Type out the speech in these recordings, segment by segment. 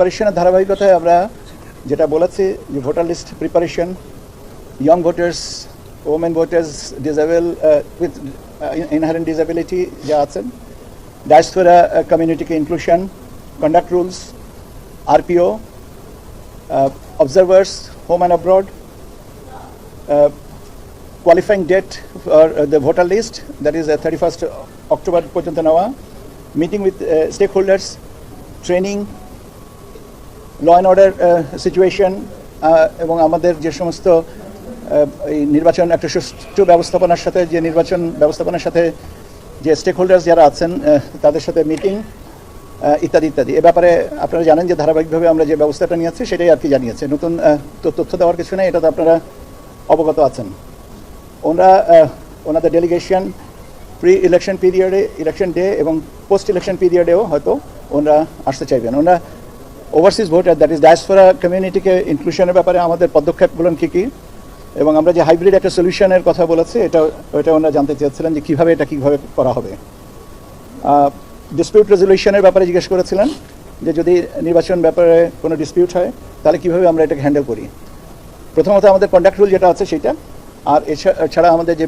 প্রিপারেশনের ধারাবাহিকতায় আমরা যেটা বলেছি যে voter list preparation young voters women voters disable with inherent disability যা আছেন diaspora কমিউনিটিকে inclusion conduct rules RPO observers home and abroad qualifying date uh, the voter list, that is uh, 31st October পর্যন্ত নেওয়া meeting with uh, stakeholders, training, order uh, situation uh, এবং আমাদের যে সমস্ত uh, এই নির্বাচন একটা সুষ্ঠু ব্যবস্থাপনার সাথে যে নির্বাচন ব্যবস্থাপনার সাথে যে স্টেক হোল্ডার্স যারা আছেন uh, তাদের সাথে মিটিং ইত্যাদি ইত্যাদি। এ ব্যাপারে আপনারা জানেন যে ধারাবাহিকভাবে আমরা যে ব্যবস্থাটা নিয়েছি সেটাই আর কি জানিয়েছে। নতুন তথ্য দেওয়ার কিছু নেই এটা তো আপনারা অবগত আছেন। ওনারা ওনাদের ডেলিগেশন প্রি ইলেকশন পিরিয়ডে ইলেকশন ডে এবং পোস্ট ইলেকশন পিরিয়ডেও হয়তো ওনারা আসতে চাইবেন। ওনারা overseas voter that is diaspora কমিউনিটিকে ইনক্লুশনের ব্যাপারে আমাদের পদক্ষেপগুলো কী কী? এবং আমরা যে হাইব্রিড একটা সলিউশনের কথা বলেছি, এটা ওইটা ওনারা জানতে চেয়েছিলেন যে কীভাবে এটা কীভাবে করা হবে। ডিসপিউট রেজলিউশনের ব্যাপারে জিজ্ঞেস করেছিলেন যে যদি নির্বাচন ব্যাপারে কোনো ডিসপিউট হয়, তাহলে কীভাবে আমরা এটাকে হ্যান্ডেল করি? প্রথমত আমাদের কন্ডাক্ট রুল যেটা আছে সেটা, আর এছা- এছাড়া আমাদের যে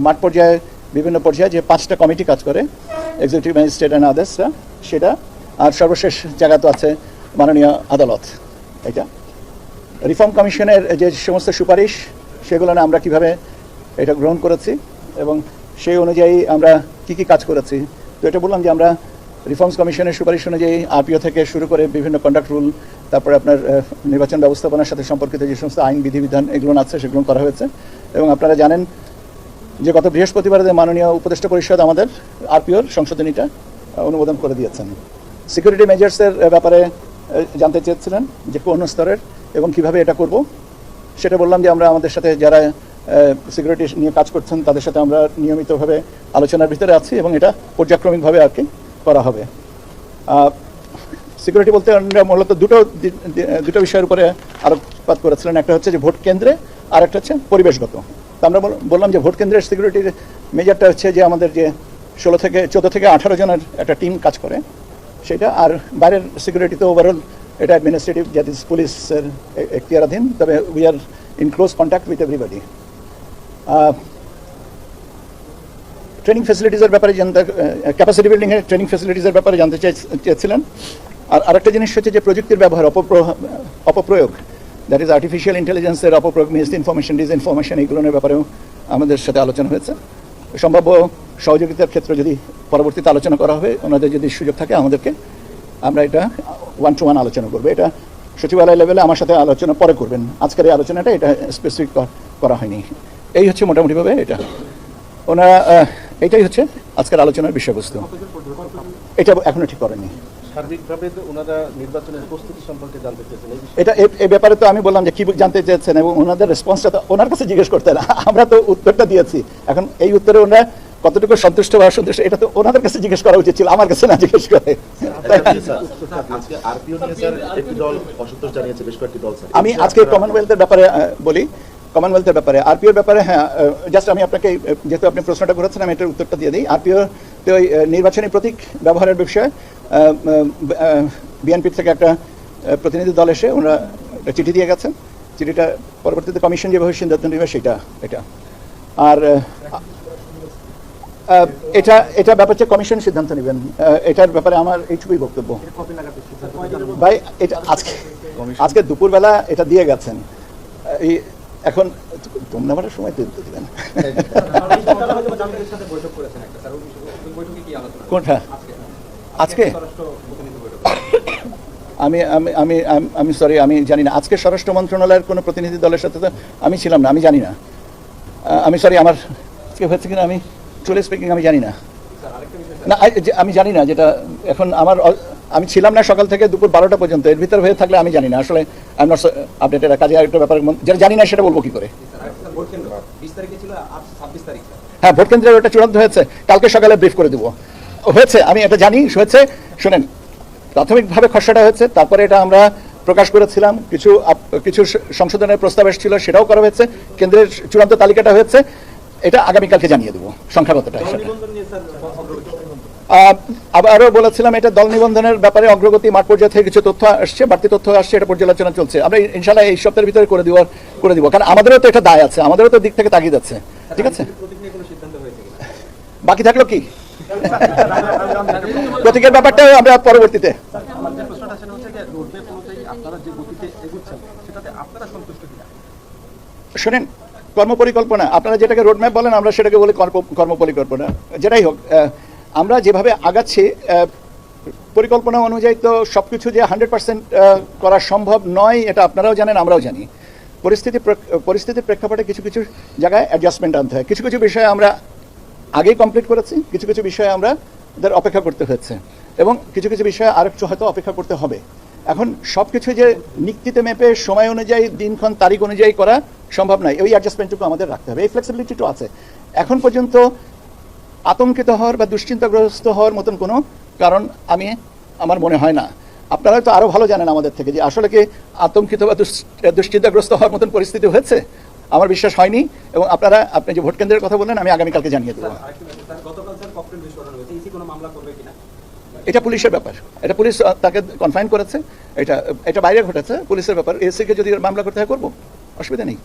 মাঠ পর্যায়ে বিভিন্ন পর্যায়ে যে পাঁচটা কমিটি কাজ করে এক্সিকিউটিভ ম্যাজিস্ট্রেট অ্যান্ড আদার্সরা সেটা আর সর্বশেষ জায়গা তো আছে মাননীয় আদালত। এটা রিফর্ম কমিশনের যে সমস্ত সুপারিশ, সেগুলো আমরা কীভাবে এটা গ্রহণ করেছি এবং সেই অনুযায়ী আমরা কি কি কাজ করেছি, তো এটা বললাম যে আমরা রিফর্মস কমিশনের সুপারিশ অনুযায়ী আরপিও থেকে শুরু করে বিভিন্ন কন্ডাক্ট রুল তারপরে আপনার নির্বাচন ব্যবস্থাপনার সাথে সম্পর্কিত যে সমস্ত আইন, বিধিবিধান এগুলো আছে, সেগুলো করা হয়েছে। এবং আপনারা জানেন যে গত বৃহস্পতিবার মাননীয় উপদেষ্টা পরিষদ আমাদের আরপিওর সংশোধনীটা অনুমোদন করে দিয়েছেন। সিকিউরিটি মেজার্সের ব্যাপারে জানতে চেয়েছিলেন যে কোন স্তরের এবং কীভাবে এটা করব। সেটা বললাম যে আমরা আমাদের সাথে যারা সিকিউরিটি নিয়ে কাজ করছেন, তাদের সাথে আমরা নিয়মিতভাবে আলোচনার ভিতরে আছি এবং এটা পর্যায়ক্রমিকভাবে আর কি করা হবে। সিকিউরিটি বলতে আমরা মূলত দুটো দুটো বিষয়ের উপরে আলোকপাত করেছিলেন। একটা হচ্ছে যে ভোট কেন্দ্রে আর একটা হচ্ছে পরিবেশগত। তো আমরা বললাম যে ভোট কেন্দ্রের সিকিউরিটির মেজারটা হচ্ছে যে আমাদের যে ষোলো থেকে, চোদ্দ থেকে আঠারো জনের একটা টিম কাজ করে। সেটা আর বাইরের সিকিউরিটি তো ওভারঅল এটা অ্যাডমিনিস্ট্রেটিভ ইজ পুলিশের এখতিয়ারাধীন, তবে we are in close contact with everybody training ফ্যাসিলিটিসের ব্যাপারে জানতে ক্যাপাসিটি বিল্ডিংয়ের ট্রেনিং ফ্যাসিলিটিসের ব্যাপারে জানতে চেয়েছিলেন আর আরেকটা জিনিস হচ্ছে যে প্রযুক্তির ব্যবহার অপপ্র- অপপ্রয়োগ দ্যাট ইজ আর্টিফিশিয়াল ইন্টেলিজেন্সের অপপ্রয়োগ মিস ইনফরমেশন ডিসইনফরমেশন এইগুলোর ব্যাপারেও আমাদের সাথে আলোচনা হয়েছে। সম্ভাব্য সহযোগিতার ক্ষেত্রে যদি পরবর্তীতে আলোচনা করা হবে, ওনাদের যদি সুযোগ থাকে আমাদেরকে, আমরা এটা ওয়ান টু ওয়ান আলোচনা করব। এটা সচিবালয় লেভেলে আমার সাথে আলোচনা পরে করবেন। আজকের এই আলোচনাটা এটা স্পেসিফিক করা হয়নি। এই হচ্ছে মোটামুটিভাবে এটা। ওনারা এটাই হচ্ছে আজকের আলোচনার বিষয়বস্তু। এটা এখনও ঠিক করেনি সার্বিকভাবে ওনারা নির্বাচনের প্রস্তুতি সম্পর্কে জানতে চেয়েছেন এটা এ- এ ব্যাপারে তো আমি বললাম যে কি জানতে চেয়েছেন এবং ওনাদের রেসপন্সটা তো ওনার কাছে জিজ্ঞেস করতে না আমরা তো উত্তরটা দিয়েছি এখন এই উত্তরে ওনারা কতটুকু সন্তুষ্ট বা অসন্তুষ্ট এটা তো ওনাদের কাছে জিজ্ঞেস করা উচিত ছিল আমার কাছে না জিজ্ঞেস করে আমি আজকে কমনওয়েলথের ব্যাপারে বলি কমনওয়েলথের ব্যাপারে আরপিওর ব্যাপারে হ্যাঁ জাস্ট আমি আপনাকে যেহেতু আপনি প্রশ্নটা করেছেন, আমি এটার উত্তরটা দিয়ে দিই। আরপিও তো ওই নির্বাচনী প্রতীক ব্যবহারের বিষয়ে বিএনপির থেকে একটা প্রতিনিধি দল এসে ওনারা চিঠি দিয়ে গেছেন। চিঠিটা পরবর্তীতে কমিশন যেভাবে সিদ্ধান্ত নেবে, সেটা, এটা। আর এটা এটা ব্যাপার কমিশন সিদ্ধান্ত নেবেন। এটার ব্যাপারে আমার এইটুকুই বক্তব্য। ভাই, এটা আজকে আজকে দুপুরবেলা এটা দিয়ে গেছেন। এই এখন তোমরা আমার সময় তো দিতে দিবেন কোনটা? আজকে? আমি আমি আমি, আমি- সরি আমি জানি না। আজকে স্বরাষ্ট্র মন্ত্রণালয়ের কোনো প্রতিনিধি দলের সাথে তো আমি ছিলাম না, আমি জানি না। আমি সরি আমার আজকে হয়েছে কিনা? আমি চলে স্পিকিং আমি জানি না। না আমি জানি না যেটা, এখন আমার আমি ছিলাম না সকাল থেকে দুপুর বারোটা পর্যন্ত। এর ভিতর হয়ে থাকলে আমি জানি না। আসলে আই নট আপডেটেড কাজে আরেকটা ব্যাপার যেটা জানি না সেটা বলব কি করে? হ্যাঁ ভোট কেন্দ্রের ওটা চূড়ান্ত হয়েছে। কালকে সকালে ব্রিফ করে দেবো। হয়েছে, আমি এটা জানি, হয়েছে। শোনেন, প্রাথমিকভাবে খসড়াটা হয়েছে, তারপরে এটা আমরা প্রকাশ করেছিলাম। কিছু কিছু সংশোধনের প্রস্তাব এসেছিল, সেটাও করা হয়েছে। কেন্দ্রের চূড়ান্ত তালিকাটা হয়েছে। এটা আগামীকালকে জানিয়ে দেবো সংখ্যাগতটা আবারও বলেছিলাম এটা দল নিবন্ধনের ব্যাপারে অগ্রগতি মাঠ পর্যায়ে থেকে কিছু তথ্য আসছে বাড়তি তথ্য আসছে এটা পর্যালোচনা চলছে। আমরা ইনশাল্লাহ এই সপ্তাহের ভিতরে করে দিব করে দিব কারণ আমাদেরও তো একটা দায় আছে আমাদেরও তো দিক থেকে তাগিদ আছে। ঠিক আছে? বাকি থাকল কি? প্রতীকের ব্যাপারটা আমরা পরবর্তীতে শোনেন কর্মপরিকল্পনা আপনারা যেটাকে রোডম্যাপ বলেন আমরা সেটাকে বলি কর্ম- কর্মপরিকল্পনা। যেটাই হোক আমরা যেভাবে আগাচ্ছি পরিকল্পনা অনুযায়ী তো সব কিছু যে হান্ড্রেড পার্সেন্ট করা সম্ভব নয়, এটা আপনারাও জানেন, আমরাও জানি। পরিস্থিতি পরিস্থিতির প্রেক্ষাপটে কিছু কিছু জায়গায় অ্যাডজাস্টমেন্ট আনতে হয়। কিছু কিছু বিষয়ে আমরা আগেই কমপ্লিট করেছি, কিছু কিছু বিষয়ে আমরা অপেক্ষা করতে হয়েছে এবং কিছু কিছু বিষয়ে আরেকটু হয়তো অপেক্ষা করতে হবে। এখন সব কিছু যে নিক্তিতে মেপে সময় অনুযায়ী, দিনক্ষণ, তারিখ অনুযায়ী করা সম্ভব নয়। ওই অ্যাডজাস্টমেন্টটুকু আমাদের রাখতে হবে। এই ফ্লেক্সিবিলিটিটু আছে। এখন পর্যন্ত আতঙ্কিত হওয়ার বা দুশ্চিন্তাগ্রস্ত হওয়ার মতন কোনো কারণ আমি আমার মনে হয় না। আপনারা তো আরও ভালো জানেন আমাদের থেকে যে আসলে কি আতঙ্কিত বা দুশ্চিন্তাগ্রস্ত হওয়ার মতন পরিস্থিতি হয়েছে? আমার বিশ্বাস হয়নি এবং আপনারা আপনি যে ভোট কেন্দ্রের কথা বললেন আমি আগামীকালকে জানিয়ে দেবো। এটা পুলিশের ব্যাপার। এটা পুলিশ তাকে কনফাইন করেছে। এটা এটা বাইরে ঘটেছে পুলিশের ব্যাপার। এসিকে যদি মামলা করতে হয় করব। অসুবিধা নেই।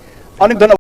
অনেক ধন্যবাদ।